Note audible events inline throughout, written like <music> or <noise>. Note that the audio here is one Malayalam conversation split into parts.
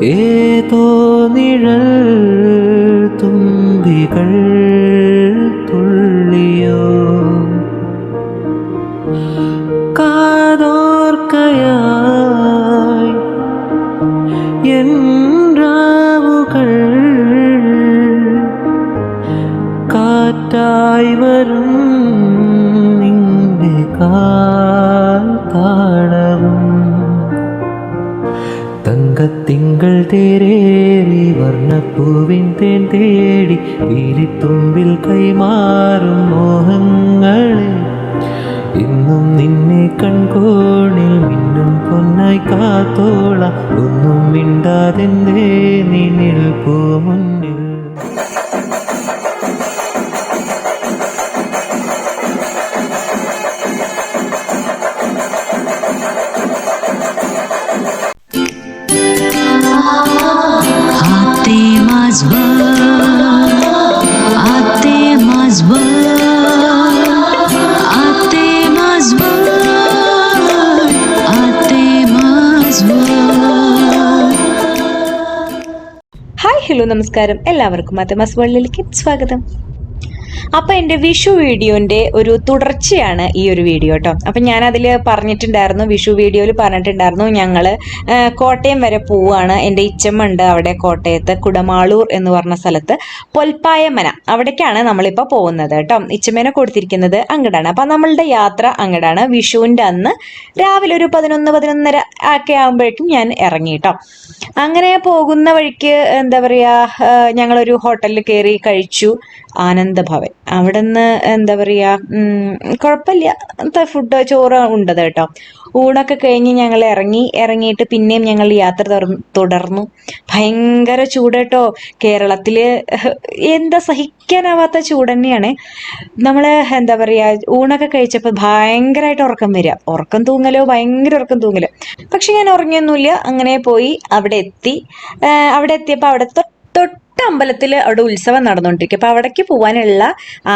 ഏതോ നിഴൽ തുമ്പികൾ തുള്ളിയോ? കാതോർക്കയായി എൻ രാവുകൾ കാറ്റായി വരും നിന്റെ കാൽ തങ്കത്തിങ്കൾ തേരേറി വർണപ്പൂവിൻ തേൻ തേടി വീലിത്തുമ്പിൽ കൈമാറും മോഹങ്ങളെ. ഇന്നും നിന്നെ കൺകോണിൽ മിന്നും പൊന്നായി കാത്തോള. ഒന്നും മിണ്ടാതെന്തേ നിന്നിൽ പൂ ഹലോ നമസ്കാരം. എല്ലാവർക്കും മാത്തമാസ് വേൾഡിലേക്ക് സ്വാഗതം. അപ്പൊ എന്റെ വിഷു വീഡിയോന്റെ ഒരു തുടർച്ചയാണ് ഈ ഒരു വീഡിയോ കേട്ടോ അപ്പൊ ഞാൻ അതിൽ പറഞ്ഞിട്ടുണ്ടായിരുന്നു വിഷു വീഡിയോയിൽ പറഞ്ഞിട്ടുണ്ടായിരുന്നു ഞങ്ങൾ കോട്ടയം വരെ പോവാണ്. എന്റെ ഇച്ചമ്മ ഉണ്ട് അവിടെ കോട്ടയത്ത് കുടമാളൂർ എന്ന് പറഞ്ഞ സ്ഥലത്ത് പൊൽപ്പായമന അവിടേക്കാണ് നമ്മളിപ്പോൾ പോകുന്നത് കേട്ടോ ഇച്ചമ്മേനെ കൊടുത്തിരിക്കുന്നത് അങ്ങടാണ്. അപ്പൊ നമ്മളുടെ യാത്ര അങ്ങടാണ്. വിഷുവിന്റെ അന്ന് രാവിലെ ഒരു പതിനൊന്ന് പതിനൊന്നര ഒക്കെ ആകുമ്പോഴേക്കും ഞാൻ ഇറങ്ങി കേട്ടോ അങ്ങനെ പോകുന്ന വഴിക്ക് എന്താ പറയാ ഞങ്ങളൊരു ഹോട്ടലിൽ കയറി കഴിച്ചു ആനന്ദഭവൻ. അവിടെ നിന്ന് എന്താ പറയാ കുഴപ്പമില്ല ഫുഡ് ചോറ് ഉണ്ടത് കേട്ടോ. ഊണൊക്കെ കഴിഞ്ഞ് ഞങ്ങൾ ഇറങ്ങി ഇറങ്ങിയിട്ട് പിന്നെയും ഞങ്ങൾ യാത്ര തുടർന്നു. ഭയങ്കര ചൂട് കേട്ടോ. കേരളത്തിൽ എന്താ സഹിക്കാനാവാത്ത ചൂട് തന്നെയാണ്. നമ്മൾ എന്താ പറയാ ഊണൊക്കെ കഴിച്ചപ്പോൾ ഭയങ്കരമായിട്ട് ഉറക്കം വരിക. ഉറക്കം തൂങ്ങലോ ഭയങ്കര ഉറക്കം തൂങ്ങലോ. പക്ഷെ ഞാൻ ഉറങ്ങിയൊന്നുമില്ല. അങ്ങനെ പോയി അവിടെ എത്തി. അവിടെ എത്തിയപ്പോൾ അവിടെ തൊട്ട് തൊട്ട് അമ്പലത്തിൽ അവിടെ ഉത്സവം നടന്നുകൊണ്ടിരിക്കും അപ്പോൾ അവിടേക്ക് പോകാനുള്ള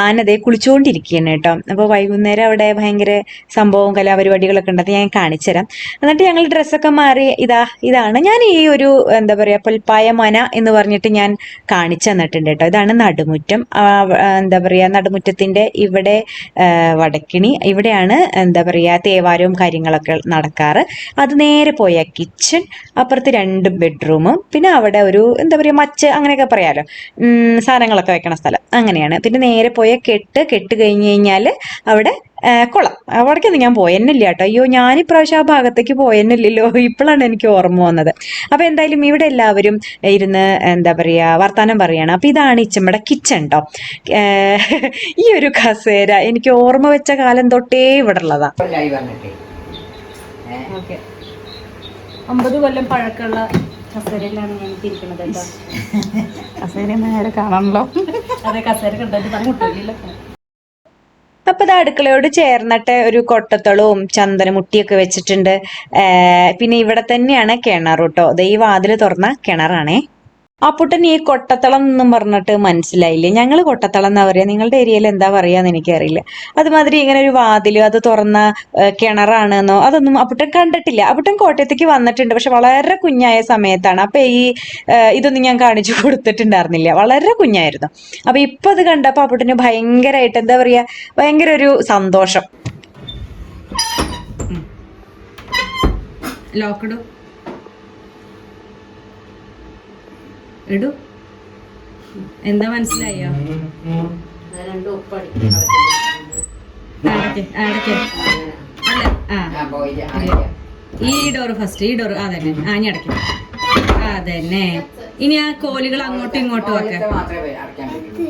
ആനതെ കുളിച്ചുകൊണ്ടിരിക്കുകയാണ് കേട്ടോ. അപ്പോൾ വൈകുന്നേരം അവിടെ ഭയങ്കര സംഭവവും കലാപരിപാടികളൊക്കെ ഉണ്ട്. ഞാൻ കാണിച്ചുതരാം. എന്നിട്ട് ഞങ്ങൾ ഡ്രസ്സൊക്കെ മാറി ഇതാ ഇതാണ്. ഞാൻ ഈ ഒരു എന്താ പറയുക പുൽപ്പായ മന എന്ന് പറഞ്ഞിട്ട് ഞാൻ കാണിച്ചു തന്നിട്ടുണ്ട് കേട്ടോ. ഇതാണ് നടുമുറ്റം. എന്താ പറയുക നടുമുറ്റത്തിന്റെ ഇവിടെ വടക്കിണി. ഇവിടെയാണ് എന്താ പറയുക തേവാരവും കാര്യങ്ങളൊക്കെ നടക്കാറ്. അത് നേരെ പോയ കിച്ചൺ അപ്പുറത്ത് രണ്ട് ബെഡ്റൂമും. പിന്നെ അവിടെ ഒരു എന്താ പറയുക മച്ച് അങ്ങനെയൊക്കെ പറയാലോ. ഉം, സാധനങ്ങളൊക്കെ വെക്കണ സ്ഥലം. അങ്ങനെയാണ്. പിന്നെ നേരെ പോയ കെട്ട് കെട്ട് കഴിഞ്ഞ് കഴിഞ്ഞാൽ അവിടെ കുളം. അവിടേക്കൊന്നും ഞാൻ പോയെന്നില്ല കേട്ടോ. അയ്യോ ഞാൻ ഇപ്രാവശ്യം ആ ഭാഗത്തേക്ക് പോയെന്നില്ലല്ലോ. <laughs> ഇപ്പോഴാണ് എനിക്ക് ഓർമ്മ വന്നത്. അപ്പോൾ എന്തായാലും ഇവിടെ എല്ലാവരും ഇരുന്ന് എന്താ പറയുക വർത്താനം പറയണം. അപ്പോൾ ഇതാണ് ഇച്ചമ്മയുടെ കിച്ചൺ കേട്ടോ ഈ ഒരു കസേര എനിക്ക് ഓർമ്മ വെച്ച കാലം തൊട്ടേ ഇവിടെ ഉള്ളതാ കൊല്ലായി വന്നിട്ട്. അമ്പത് കൊല്ലം പഴക്കമുള്ള കസേരയിലാണ് ഞാൻ ഇരിക്കുന്നത് കേട്ടോ. കസേര നേരെ കാണണല്ലോ. അതെ കസേര അപ്പൊ ഇത് അടുക്കളയോട് ചേർന്നിട്ട് ഒരു കൊട്ടത്തളവും ചന്ദനമുട്ടിയൊക്കെ വെച്ചിട്ടുണ്ട്. പിന്നെ ഇവിടെ തന്നെയാണ് കിണർ കേട്ടോ. ദേ ഈ വാതിൽ തുറന്ന കിണറാണേ. അപ്പുട്ടൻ ഈ കൊട്ടത്തളം എന്നും പറഞ്ഞിട്ട് മനസ്സിലായില്ലേ? ഞങ്ങൾ കൊട്ടത്തളം എന്നാ പറയാ? നിങ്ങളുടെ ഏരിയയിൽ എന്താ പറയാന്ന് എനിക്കറിയില്ല. അതുമാതിരി ഇങ്ങനെ ഒരു വാതിൽ അത് തുറന്ന കിണറാണ് കിണറാണെന്നോ അതൊന്നും അപ്പുട്ടൻ കണ്ടിട്ടില്ല. അപ്പുട്ടൻ കോട്ടയത്തേക്ക് വന്നിട്ടുണ്ട്. പക്ഷെ വളരെ കുഞ്ഞായ സമയത്താണ്. അപ്പൊ ഈ ഇതൊന്നും ഞാൻ കാണിച്ചു കൊടുത്തിട്ടുണ്ടായിരുന്നില്ല. വളരെ കുഞ്ഞായിരുന്നു. അപ്പൊ ഇപ്പൊ അത് കണ്ടപ്പോ അപ്പുട്ടന് ഭയങ്കരമായിട്ട് എന്താ പറയാ? ഭയങ്കര ഒരു സന്തോഷം. ലോക്കിടു ഇടു. എന്താ മനസ്സിലായോ? ഈ ഡോറ് ഫസ്റ്റ് ഈ ഡോറ് അതന്നെ ആ ഞാൻ അടയ്ക്കും. അതന്നെ. ഇനി ആ കോലുകൾ അങ്ങോട്ടും ഇങ്ങോട്ടും ഒക്കെ.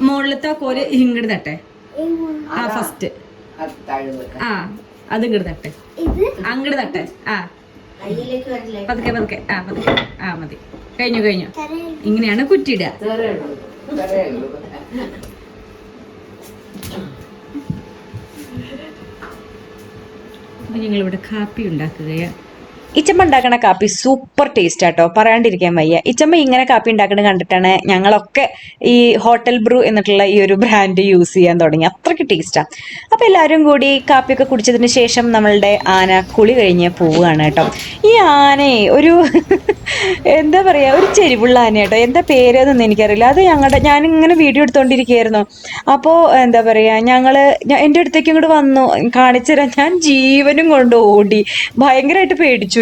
മുകളിലത്തെ ആ കോൽ ഇങ്ങോട്ട് തട്ടെ. ആ ഫസ്റ്റ് ആ അത് ഇങ്ങോട്ട് തട്ടെ. അങ്ങോട്ട് തട്ടെ. ആ. പതുക്കെ പതുക്കെ. ആ പതുക്കെ. ആ മതി. കഴിഞ്ഞു കഴിഞ്ഞു. ഇങ്ങനെയാണ് കുറ്റിയിടുക. ഞങ്ങളിവിടെ കാപ്പി ഉണ്ടാക്കുകയാണ്. ഇച്ചമ്മ ഉണ്ടാക്കണ കാപ്പി സൂപ്പർ ടേസ്റ്റ് ആട്ടോ. പറയാണ്ടിരിക്കാൻ വയ്യ. ഇച്ചമ്മ ഇങ്ങനെ കാപ്പി ഉണ്ടാക്കുന്നത് കണ്ടിട്ടാണ് ഞങ്ങളൊക്കെ ഈ ഹോട്ടൽ ബ്രൂ എന്നിട്ടുള്ള ഈ ഒരു ബ്രാൻഡ് യൂസ് ചെയ്യാൻ തുടങ്ങി. അത്രയ്ക്ക് ടേസ്റ്റാണ് അപ്പോൾ എല്ലാവരും കൂടി കാപ്പിയൊക്കെ കുടിച്ചതിന് ശേഷം നമ്മളുടെ ആന കുളി കഴിഞ്ഞ് പോവുകയാണ് കേട്ടോ. ഈ ആനയെ ഒരു <laughs> എന്താ പറയുക ഒരു ചെരിവുള്ള ആന കേട്ടോ. എന്താ അതൊന്നും എനിക്കറിയില്ല. അത് ഞങ്ങളുടെ ഞാനിങ്ങനെ വീഡിയോ എടുത്തോണ്ടിരിക്കുകയായിരുന്നു. അപ്പോൾ എന്താ പറയുക ഞങ്ങൾ എന്റെ അടുത്തേക്ക് ഇങ്ങോട്ട് വന്നു. കാണിച്ചു തരാൻ ഞാൻ ജീവനും കൊണ്ട് ഓടി. ഭയങ്കരമായിട്ട് പേടിച്ചു.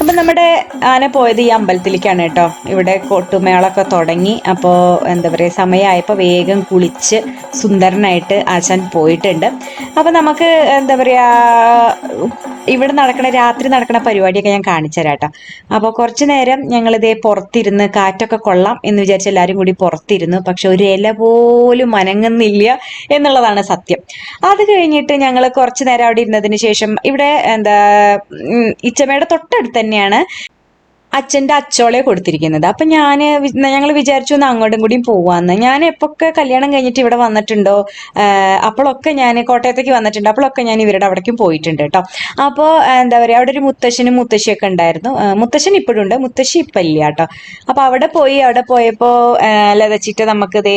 അപ്പൊ നമ്മുടെ ആന പോയത് ഈ അമ്പലത്തിലേക്കാണ് കേട്ടോ. ഇവിടെ കൊട്ടുമേളൊക്കെ തുടങ്ങി. അപ്പോൾ എന്താ പറയുക സമയമായപ്പോൾ വേഗം കുളിച്ച് സുന്ദരനായിട്ട് ആശാൻ പോയിട്ടുണ്ട്. അപ്പൊ നമുക്ക് എന്താ പറയാ ഇവിടെ നടക്കണ രാത്രി നടക്കണ പരിപാടിയൊക്കെ ഞാൻ കാണിച്ചു അപ്പോൾ കുറച്ച് നേരം ഞങ്ങളിതേ പുറത്തിരുന്ന് കാറ്റൊക്കെ കൊള്ളാം എന്ന് വിചാരിച്ച് എല്ലാവരും കൂടി പുറത്തിരുന്നു. പക്ഷെ ഒരു ഇല പോലും മനങ്ങുന്നില്ല എന്നുള്ളതാണ് സത്യം. അത് കഴിഞ്ഞിട്ട് ഞങ്ങൾ കുറച്ച് നേരം അവിടെ ഇരുന്നതിന് ശേഷം ഇവിടെ എന്താ ഇച്ചമ്മയുടെ തൊട്ടടുത്ത് തന്നെയാണ് അച്ഛന്റെ അച്ചോളെ കൊടുത്തിരിക്കുന്നത്. അപ്പം ഞാൻ ഞങ്ങൾ വിചാരിച്ചു ഒന്ന് അങ്ങോട്ടും കൂടിയും പോവാന്ന്. ഞാൻ എപ്പൊക്കെ കല്യാണം കഴിഞ്ഞിട്ട് ഇവിടെ വന്നിട്ടുണ്ടോ? അപ്പോഴൊക്കെ ഞാൻ കോട്ടയത്തേക്ക് വന്നിട്ടുണ്ട്. അപ്പോഴൊക്കെ ഞാൻ ഇവരുടെ അവിടേക്കും പോയിട്ടുണ്ട് കേട്ടോ. അപ്പോൾ എന്താ പറയുക അവിടെ ഒരു മുത്തശ്ശനും മുത്തശ്ശിയൊക്കെ ഉണ്ടായിരുന്നു. മുത്തശ്ശൻ ഇപ്പോഴും ഉണ്ട് മുത്തശ്ശി ഇപ്പം ഇല്ല കേട്ടോ. അപ്പോൾ അവിടെ പോയി അവിടെ പോയപ്പോൾ ലതച്ചിട്ട് നമുക്കിത്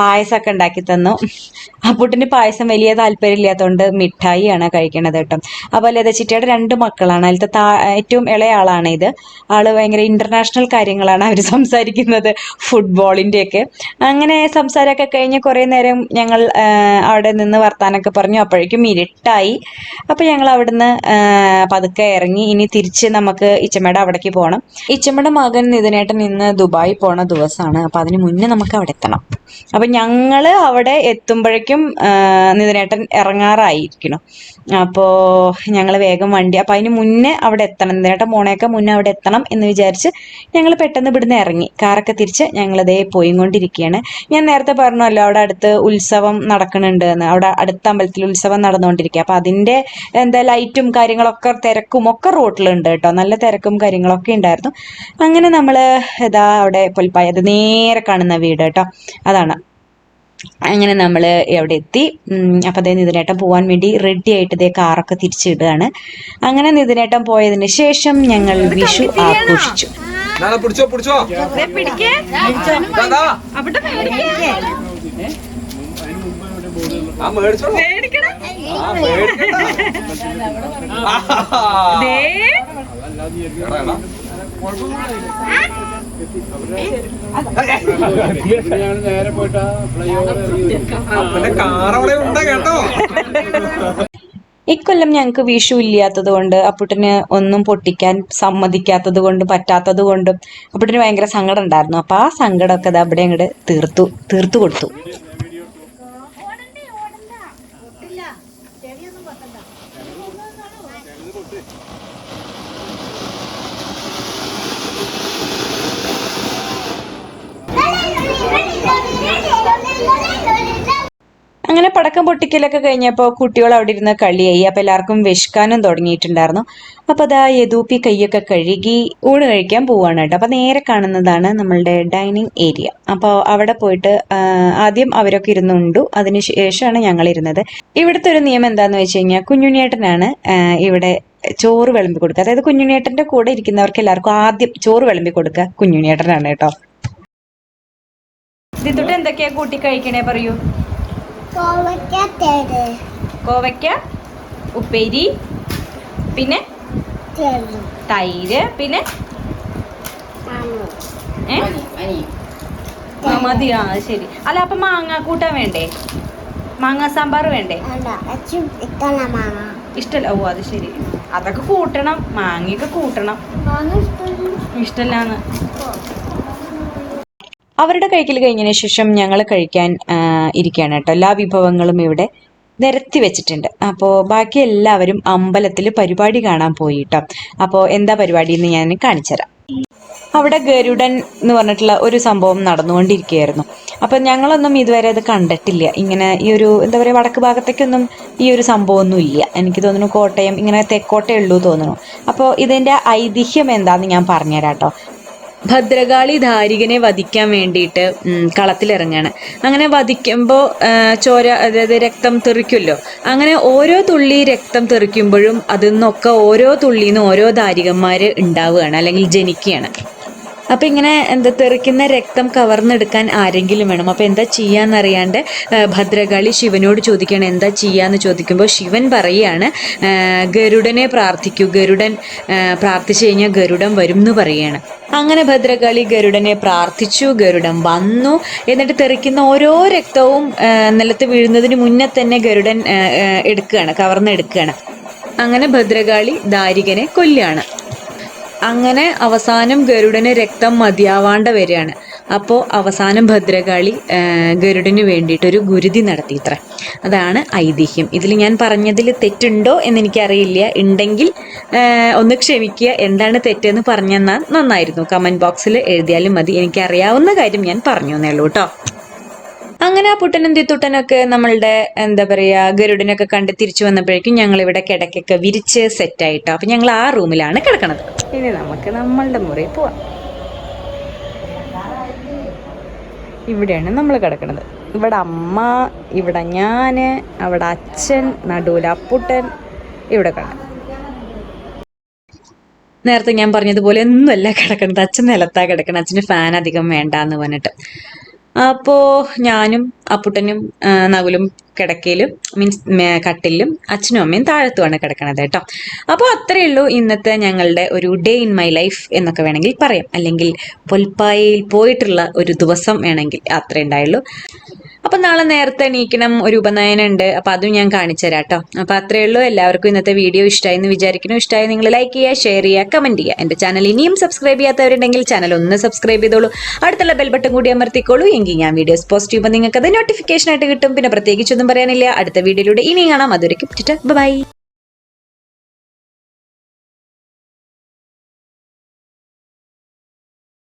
പായസമൊക്കെ ഉണ്ടാക്കി തന്നു. അപ്പൂട്ടിന് പായസം വലിയ താല്പര്യം ഇല്ലാത്തതുകൊണ്ട് മിഠായിയാണ് കഴിക്കണത് കേട്ടോ. അപ്പോൾ ലതച്ചിട്ടിയുടെ രണ്ട് മക്കളാണ്. അതിലത്തെ ഏറ്റവും ഇളയ ആളാണ് ഇത്. ആൾ ഭയങ്കര ഇന്റർനാഷണൽ കാര്യങ്ങളാണ് അവർ സംസാരിക്കുന്നത് ഫുട്ബോളിന്റെയൊക്കെ അങ്ങനെ സംസാരമൊക്കെ കഴിഞ്ഞ് കുറേ നേരം ഞങ്ങൾ അവിടെ നിന്ന് വർത്താനൊക്കെ പറഞ്ഞു. അപ്പോഴേക്കും ഇരുട്ടായി. അപ്പോൾ ഞങ്ങൾ അവിടുന്ന് പതുക്കെ ഇറങ്ങി. ഇനി തിരിച്ച് നമുക്ക് ഇച്ചമ്മയുടെ അവിടേക്ക് പോകണം ഇച്ചമ്മയുടെ മകൻ നിതിനേട്ടൻ ഇന്ന് ദുബായി പോണ ദിവസമാണ് അപ്പോൾ അതിന് മുന്നേ നമുക്ക് അവിടെ എത്തണം. അപ്പം ഞങ്ങൾ അവിടെ എത്തുമ്പോഴേക്കും നിതിനേട്ടൻ ഇറങ്ങാറായിരിക്കണം അപ്പോൾ ഞങ്ങൾ വേഗം വണ്ടി അപ്പോൾ അതിന് മുന്നേ അവിടെ എത്തണം. നിതിനേട്ടൻ പോണേക്ക മുന്നേ അവിടെ എത്തണം എന്ന് വിചാരിച്ച് ഞങ്ങൾ പെട്ടെന്ന് ഇവിടുന്ന് ഇറങ്ങി. കാറൊക്കെ തിരിച്ച് ഞങ്ങളതേ പോയി കൊണ്ടിരിക്കുകയാണ് ഞാൻ നേരത്തെ പറഞ്ഞല്ലോ അവിടെ അടുത്ത് ഉത്സവം നടക്കുന്നുണ്ട് എന്ന്. അവിടെ അടുത്ത അമ്പലത്തിൽ ഉത്സവം നടന്നുകൊണ്ടിരിക്കുക. അപ്പോൾ അതിന്റെ എന്താ ലൈറ്റും കാര്യങ്ങളൊക്കെ തിരക്കും ഒക്കെ റോട്ടിലുണ്ട് കേട്ടോ. നല്ല തിരക്കും കാര്യങ്ങളൊക്കെ ഉണ്ടായിരുന്നു. അങ്ങനെ നമ്മൾ ഇതാ അവിടെ പൊൽപ്പായ നേരെ കാണുന്ന വീട് കേട്ടോ. അതാണ് അങ്ങനെ നമ്മൾ എവിടെ എത്തി? അപ്പം അപ്പോൾ അതേ നിതിനേട്ടൻ പോകാൻ വേണ്ടി റെഡി ആയിട്ട് ഇതേ കാറൊക്കെ തിരിച്ചിടുകയാണ് അങ്ങനെ നിതിനേട്ടൻ പോയതിന് ശേഷം ഞങ്ങൾ വിഷു ആഘോഷിച്ചു. നാളെ പിടിച്ചോ പിടിച്ചോ? ദാ, ഇക്കൊല്ലം ഞങ്ങൾക്ക് വിഷു ഇല്ലാത്തത് കൊണ്ട് അപ്പുട്ടിന് ഒന്നും പൊട്ടിക്കാൻ സമ്മതിക്കാത്തത് കൊണ്ടും പറ്റാത്തത് കൊണ്ടും അപ്പുട്ടിന് ഭയങ്കര സങ്കടം ഉണ്ടായിരുന്നു. അപ്പൊ ആ സങ്കടമൊക്കെ അത് അവിടെ അങ്ങോട്ട് തീർത്തു തീർത്തു കൊടുത്തു അങ്ങനെ പടക്കം പൊട്ടിക്കലൊക്കെ കഴിഞ്ഞപ്പോൾ കുട്ടികൾ അവിടെ ഇരുന്ന് കളിയായി. അപ്പോൾ എല്ലാവർക്കും വിഷ്കാനും തുടങ്ങിയിട്ടുണ്ടായിരുന്നു. അപ്പോൾ അതാ യദൂപ്പി കൈയൊക്കെ കഴുകി ഊണ് കഴിക്കാൻ പോവാണ് കേട്ടോ. അപ്പോൾ നേരെ കാണുന്നതാണ് നമ്മളുടെ ഡൈനിങ് ഏരിയ. അപ്പോൾ അവിടെ പോയിട്ട് ആദ്യം അവരൊക്കെ ഇരുന്നുണ്ടു അതിന് ശേഷമാണ് ഞങ്ങൾ ഇരുന്നത് ഇവിടുത്തെ ഒരു നിയമം എന്താന്ന് വെച്ച് കഴിഞ്ഞാൽ കുഞ്ഞുണ്ണിയേട്ടനാണ് ഇവിടെ ചോറ് വിളമ്പി കൊടുക്കുക. അതായത് കുഞ്ഞുണ്ണിയേട്ടന്റെ കൂടെ ഇരിക്കുന്നവർക്ക് എല്ലാവർക്കും ആദ്യം ചോറ് വിളമ്പി കൊടുക്കുക കുഞ്ഞുണ്ണിയേട്ടനാണ് കേട്ടോ. ഇതിട്ട് എന്തൊക്കെയാ കൂട്ടി കഴിക്കണേ പറയൂ? കോവയ്ക്ക ഉപ്പേരി പിന്നെ തൈര്. പിന്നെ മതി ആ അത് ശരി. അല്ല അപ്പൊ മാങ്ങ കൂട്ടാൻ വേണ്ടേ? മാങ്ങ സാമ്പാർ വേണ്ടേ? ഇഷ്ടല്ല. ഓ അത് ശരി. അതൊക്കെ കൂട്ടണം. മാങ്ങയൊക്കെ കൂട്ടണം. ഇഷ്ടല്ലാന്ന്. അവരുടെ കഴിക്കൽ കഴിഞ്ഞതിന് ശേഷം ഞങ്ങൾ കഴിക്കാൻ ഇരിക്കുകയാണ് കേട്ടോ. എല്ലാ വിഭവങ്ങളും ഇവിടെ നിരത്തി വെച്ചിട്ടുണ്ട്. അപ്പോൾ ബാക്കി എല്ലാവരും അമ്പലത്തിൽ പരിപാടി കാണാൻ പോയി കേട്ടോ. അപ്പോൾ എന്താ പരിപാടി എന്ന് ഞാൻ കാണിച്ചുതരാം അവിടെ ഗരുഡൻ എന്ന് പറഞ്ഞിട്ടുള്ള ഒരു സംഭവം നടന്നുകൊണ്ടിരിക്കുകയായിരുന്നു. അപ്പം ഞങ്ങളൊന്നും ഇതുവരെ അത് കണ്ടിട്ടില്ല. ഇങ്ങനെ ഈ ഒരു എന്താ പറയുക വടക്ക് ഭാഗത്തേക്കൊന്നും ഈ ഒരു സംഭവമൊന്നും ഇല്ല. എനിക്ക് തോന്നുന്നു കോട്ടയം ഇങ്ങനെ തെക്കോട്ടേ ഉള്ളൂ തോന്നുന്നു. അപ്പോൾ ഇതിന്റെ ഐതിഹ്യം എന്താണെന്ന് ഞാൻ പറഞ്ഞുതരാം കേട്ടോ. ഭദ്രകാളി ധാരികനെ വധിക്കാൻ വേണ്ടിയിട്ട് കളത്തിലിറങ്ങുകയാണ് അങ്ങനെ വധിക്കുമ്പോൾ ചോര അതായത് രക്തം തെറിക്കുമല്ലോ. അങ്ങനെ ഓരോ തുള്ളി രക്തം തെറിക്കുമ്പോഴും അതിൽ നിന്നൊക്കെ ഓരോ തുള്ളിയിൽ നിന്ന് ഓരോ ധാരികന്മാർ ഉണ്ടാവുകയാണ് അല്ലെങ്കിൽ ജനിക്കുകയാണ്. അപ്പം ഇങ്ങനെ എന്താ തെറിക്കുന്ന രക്തം കവർന്നെടുക്കാൻ ആരെങ്കിലും വേണം. അപ്പോൾ എന്താ ചെയ്യാന്നറിയാണ്ട് ഭദ്രകാളി ശിവനോട് ചോദിക്കുകയാണ് എന്താ ചെയ്യാന്ന് ചോദിക്കുമ്പോൾ ശിവൻ പറയുകയാണ് ഗരുഡനെ പ്രാർത്ഥിക്കൂ ഗരുഡൻ പ്രാർത്ഥിച്ചു കഴിഞ്ഞാൽ ഗരുഡൻ വരും എന്ന് പറയുകയാണ് അങ്ങനെ ഭദ്രകാളി ഗരുഡനെ പ്രാർത്ഥിച്ചു ഗരുഡൻ വന്നു. എന്നിട്ട് തെറിക്കുന്ന ഓരോ രക്തവും നിലത്ത് വീഴുന്നതിന് മുന്നേ തന്നെ ഗരുഡൻ എടുക്കുകയാണ് കവർന്നെടുക്കുകയാണ്. അങ്ങനെ ഭദ്രകാളി ദാരികനെ കൊല്ലുകയാണ്. അങ്ങനെ അവസാനം ഗരുഡന് രക്തം മതിയാവാണ്ട വരികയാണ്. അപ്പോൾ അവസാനം ഭദ്രകാളി ഗരുഡന് വേണ്ടിയിട്ടൊരു ഗുരുതി നടത്തി ഇത്ര. അതാണ് ഐതിഹ്യം. ഇതിൽ ഞാൻ പറഞ്ഞതിൽ തെറ്റുണ്ടോ എന്ന് എനിക്കറിയില്ല ഉണ്ടെങ്കിൽ ഒന്ന് ക്ഷമിക്കുക. എന്താണ് തെറ്റെന്ന് പറഞ്ഞെന്നാൽ നന്നായിരുന്നു. കമന്റ് ബോക്സിൽ എഴുതിയാലും മതി. എനിക്കറിയാവുന്ന കാര്യം ഞാൻ പറഞ്ഞു എന്നേ ഉള്ളൂ കേട്ടോ. അങ്ങനെ ആ പുട്ടനും തിത്തുട്ടനൊക്കെ നമ്മളുടെ എന്താ പറയാ ഗരുഡനൊക്കെ കണ്ട് തിരിച്ചു വന്നപ്പോഴേക്കും ഞങ്ങൾ ഇവിടെ കിടക്കൊക്കെ വിരിച്ച് സെറ്റ് ആയിട്ടോ. അപ്പൊ ഞങ്ങൾ ആ റൂമിലാണ് കിടക്കണത്. ഇനി നമുക്ക് നമ്മളുടെ മുറി പോവാം. ഇവിടെയാണ് നമ്മൾ കിടക്കണത്. ഇവിടെ അമ്മ ഇവിടെ ഞാൻ അവിടെ അച്ഛൻ നടുവിൽ അപ്പുട്ടൻ ഇവിടെ കിടക്കും നേരത്തെ ഞാൻ പറഞ്ഞതുപോലെ ഒന്നുമല്ല കിടക്കണത്. അച്ഛൻ നിലത്താ കിടക്കണം അച്ഛന് ഫാൻ അധികം വേണ്ട എന്ന് പറഞ്ഞിട്ട്. അപ്പോൾ ഞാനും അപ്പുട്ടനും നകുലും കിടക്കയിലും മീൻസ് കട്ടിലും അച്ഛനും അമ്മയും താഴത്തുമാണ് കിടക്കണത് കേട്ടോ. അപ്പോൾ അത്രയേ ഉള്ളൂ ഇന്നത്തെ ഞങ്ങളുടെ ഒരു ഡേ ഇൻ മൈ ലൈഫ് എന്നൊക്കെ വേണമെങ്കിൽ പറയാം. അല്ലെങ്കിൽ പൊൽപ്പായയിൽ പോയിട്ടുള്ള ഒരു ദിവസം വേണമെങ്കിൽ അത്രേ ഉണ്ടായുള്ളൂ. അപ്പം നാളെ നേരത്തെ എണീക്കണം ഒരു ഉപനയനം ഉണ്ട് അപ്പം അതും ഞാൻ കാണിച്ചു തരാം കേട്ടോ. അപ്പം അത്രയേ ഉള്ളൂ. എല്ലാവർക്കും ഇന്നത്തെ വീഡിയോ ഇഷ്ടമായി എന്ന് വിചാരിക്കുന്നു. ഇഷ്ടമായി നിങ്ങൾ ലൈക്ക് ചെയ്യുക ഷെയർ ചെയ്യുക കമന്റ് ചെയ്യുക. എന്റെ ചാനൽ ഇനിയും സബ്സ്ക്രൈബ് ചെയ്യാത്തവരുണ്ടെങ്കിൽ ചാനൽ ഒന്ന് സബ്സ്ക്രൈബ് ചെയ്തോളൂ. അടുത്തുള്ള ബെൽ ബട്ടൺ കൂടി അമർത്തിക്കോളൂ. എങ്കിൽ ഞാൻ വീഡിയോസ് പോസ്റ്റ് ചെയ്യുമ്പോൾ നിങ്ങൾക്ക് അത് നോട്ടിഫിക്കേഷൻ ആയിട്ട് കിട്ടും. പിന്നെ പ്രത്യേകിച്ചൊന്നും പറയാനില്ല. അടുത്ത വീഡിയോയിലൂടെ ഇനി കാണാം. അതൊരു ബൈ